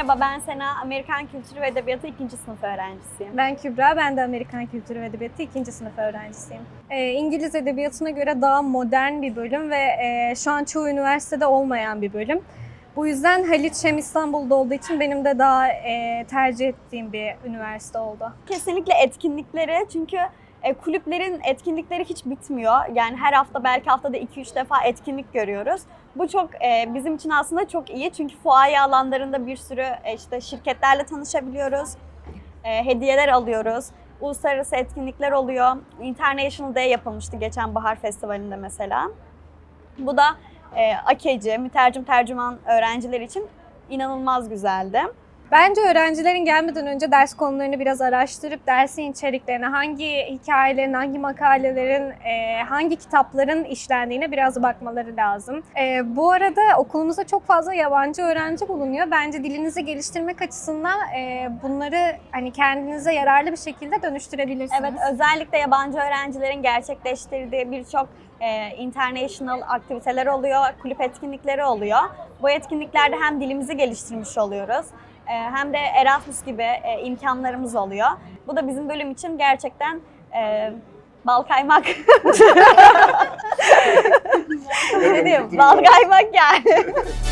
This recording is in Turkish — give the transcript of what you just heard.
Merhaba ben Sena, Amerikan Kültürü ve Edebiyatı 2. sınıf öğrencisiyim. Ben Kübra, ben de Amerikan Kültürü ve Edebiyatı 2. sınıf öğrencisiyim. Ee, İngiliz Edebiyatı'na göre daha modern bir bölüm ve e, şu an çoğu üniversitede olmayan bir bölüm. Bu yüzden Haliç hem İstanbul'da olduğu için benim de daha e, tercih ettiğim bir üniversite oldu. Kesinlikle etkinlikleri çünkü e, kulüplerin etkinlikleri hiç bitmiyor. Yani her hafta belki haftada 2-3 defa etkinlik görüyoruz. Bu çok e, bizim için aslında çok iyi çünkü fuaye alanlarında bir sürü e, işte şirketlerle tanışabiliyoruz. Hediyeler alıyoruz. Uluslararası etkinlikler oluyor. International Day yapılmıştı geçen Bahar Festivali'nde mesela. Bu da e, AKEC, mütercim tercüman öğrenciler için inanılmaz güzeldi. Bence öğrencilerin gelmeden önce ders konularını biraz araştırıp dersin içeriklerine, hangi hikayelerin, hangi makalelerin, e, hangi kitapların işlendiğine biraz bakmaları lazım. E, bu arada okulumuzda çok fazla yabancı öğrenci bulunuyor. Bence dilinizi geliştirmek açısından e, bunları hani kendinize yararlı bir şekilde dönüştürebilirsiniz. Evet, özellikle yabancı öğrencilerin gerçekleştirdiği birçok e, international aktiviteler oluyor, kulüp etkinlikleri oluyor. Bu etkinliklerde hem dilimizi geliştirmiş oluyoruz, hem de Erasmus gibi e, imkanlarımız oluyor. Bu da bizim bölüm için gerçekten e, bal kaymak. ne diyeyim? Bal kaymak yani.